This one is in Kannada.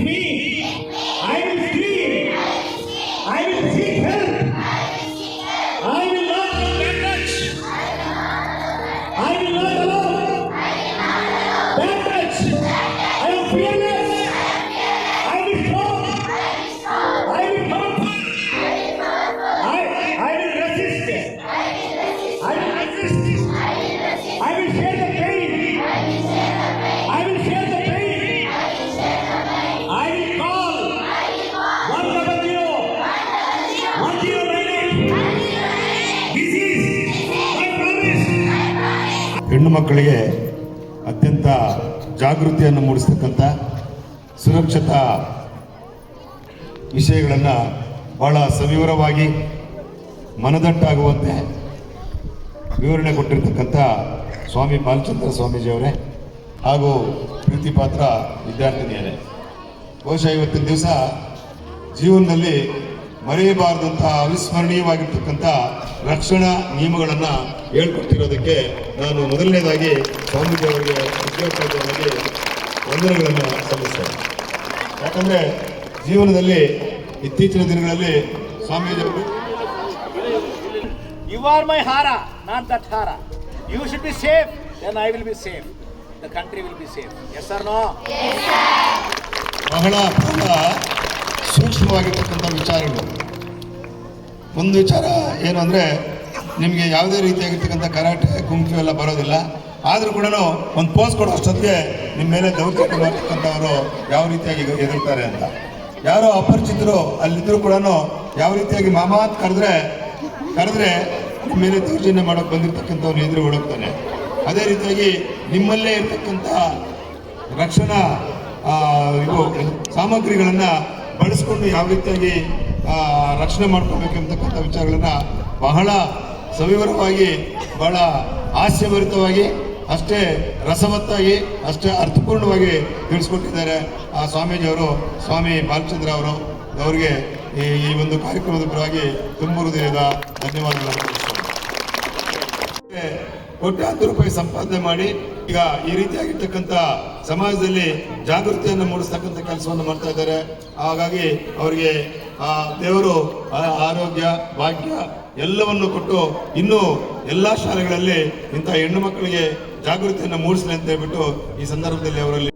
me ಹೆಣ್ಣು ಮಕ್ಕಳಿಗೆ ಅತ್ಯಂತ ಜಾಗೃತಿಯನ್ನು ಮೂಡಿಸ್ತಕ್ಕಂಥ ಸುರಕ್ಷತಾ ವಿಷಯಗಳನ್ನು ಬಹಳ ಸವಿವರವಾಗಿ ಮನದಟ್ಟಾಗುವಂತೆ ವಿವರಣೆ ಕೊಟ್ಟಿರ್ತಕ್ಕಂಥ ಸ್ವಾಮಿ ಬಾಲಚಂದ್ರ ಸ್ವಾಮೀಜಿಯವರೇ ಹಾಗೂ ಪ್ರೀತಿಪಾತ್ರ ವಿದ್ಯಾರ್ಥಿನಿಯರೇ. ಬಹುಶಃ ಇವತ್ತಿನ ದಿವಸ ಜೀವನದಲ್ಲಿ ಮರೆಯಬಾರದಂತಹ ಅವಿಸ್ಮರಣೀಯವಾಗಿರ್ತಕ್ಕಂಥ ರಕ್ಷಣಾ ನಿಯಮಗಳನ್ನು ಹೇಳ್ಕೊಟ್ಟಿರೋದಕ್ಕೆ ನಾನು ಮೊದಲನೇದಾಗಿ ಸ್ವಾಮೀಜಿಯವರಿಗೆ ವಿದ್ಯಾರ್ಥಿಗಳಾಗಿ ವಂದನೆಗಳನ್ನು ಸಲ್ಲಿಸ್ತೇನೆ. ಯಾಕಂದರೆ ಜೀವನದಲ್ಲಿ ಇತ್ತೀಚಿನ ದಿನಗಳಲ್ಲಿ ಸ್ವಾಮೀಜಿ ಅವರು ಯು ಆರ್ ಮೈ ಹಾರ ನಾನ್ ದಟ್ ಹಾರ you should be safe then I will be safe the country will be safe S R no ಬಹಳ ಬಹಳ ಸೂಕ್ಷ್ಮವಾಗಿರ್ತಕ್ಕಂಥ ವಿಚಾರಗಳು. ಒಂದು ವಿಚಾರ ಏನು ಅಂದರೆ ನಿಮಗೆ ಯಾವುದೇ ರೀತಿಯಾಗಿರ್ತಕ್ಕಂಥ ಕರಾಟೆ ಕುಂಕು ಎಲ್ಲ ಬರೋದಿಲ್ಲ. ಆದರೂ ಕೂಡ ಒಂದು ಪೋಸ್ ಕೊಡೋ ಅಷ್ಟೊತ್ತಿಗೆ ನಿಮ್ಮ ಮೇಲೆ ದೌರ್ಜನ್ಯ ಮಾಡ್ತಕ್ಕಂಥವರು ಯಾವ ರೀತಿಯಾಗಿ ಎದುರ್ತಾರೆ ಅಂತ. ಯಾರೋ ಅಪರಿಚಿತರು ಅಲ್ಲಿದ್ದರೂ ಕೂಡ ಯಾವ ರೀತಿಯಾಗಿ ಮಾಮಾತ್ ಕರೆದ್ರೆ ಕರೆದ್ರೆ ನಿಮ್ಮ ಮೇಲೆ ದೌರ್ಜನ್ಯ ಮಾಡೋಕೆ ಬಂದಿರತಕ್ಕಂಥವ್ರು ಎದುರು ಹೊಡಕ್ತಾನೆ ಅದೇ ರೀತಿಯಾಗಿ ನಿಮ್ಮಲ್ಲೇ ಇರ್ತಕ್ಕಂಥ ರಕ್ಷಣಾ ಇವು ಸಾಮಗ್ರಿಗಳನ್ನು ಬಳಸ್ಕೊಂಡು ಯಾವ ರೀತಿಯಾಗಿ ರಕ್ಷಣೆ ಮಾಡ್ಕೋಬೇಕಂತಕ್ಕಂಥ ವಿಚಾರಗಳನ್ನು ಬಹಳ ಸವಿವರವಾಗಿ ಬಹಳ ಹಾಸ್ಯಭರಿತವಾಗಿ, ಅಷ್ಟೇ ರಸವತ್ತಾಗಿ, ಅಷ್ಟೇ ಅರ್ಥಪೂರ್ಣವಾಗಿ ತಿಳಿಸ್ಕೊಟ್ಟಿದ್ದಾರೆ ಆ ಸ್ವಾಮೀಜಿಯವರು, ಸ್ವಾಮಿ ಬಾಲಚಂದ್ರ ಅವರು ಅವರಿಗೆ ಈ ಈ ಒಂದು ಕಾರ್ಯಕ್ರಮದ ಪರವಾಗಿ ತುಂಬ ಹೃದಯದ ಧನ್ಯವಾದಗಳನ್ನು. ಕೋಟ್ಯಾಂತರ ರೂಪಾಯಿ ಸಂಪಾದನೆ ಮಾಡಿ, ಈಗ ಈ ರೀತಿಯಾಗಿರ್ತಕ್ಕಂಥ ಸಮಾಜದಲ್ಲಿ ಜಾಗೃತಿಯನ್ನು ಮೂಡಿಸ್ತಕ್ಕಂಥ ಕೆಲಸವನ್ನು ಮಾಡ್ತಾ ಇದ್ದಾರೆ ಹಾಗಾಗಿ ಅವರಿಗೆ ಆ ದೇವರು ಆರೋಗ್ಯ, ಭಾಗ್ಯ ಎಲ್ಲವನ್ನು ಕೊಟ್ಟು ಇನ್ನೂ ಎಲ್ಲ ಶಾಲೆಗಳಲ್ಲಿ ಇಂಥ ಹೆಣ್ಣು ಮಕ್ಕಳಿಗೆ ಜಾಗೃತಿಯನ್ನು ಮೂಡಿಸಲಿ ಅಂತ ಹೇಳ್ಬಿಟ್ಟು ಈ ಸಂದರ್ಭದಲ್ಲಿ ಅವರಲ್ಲಿ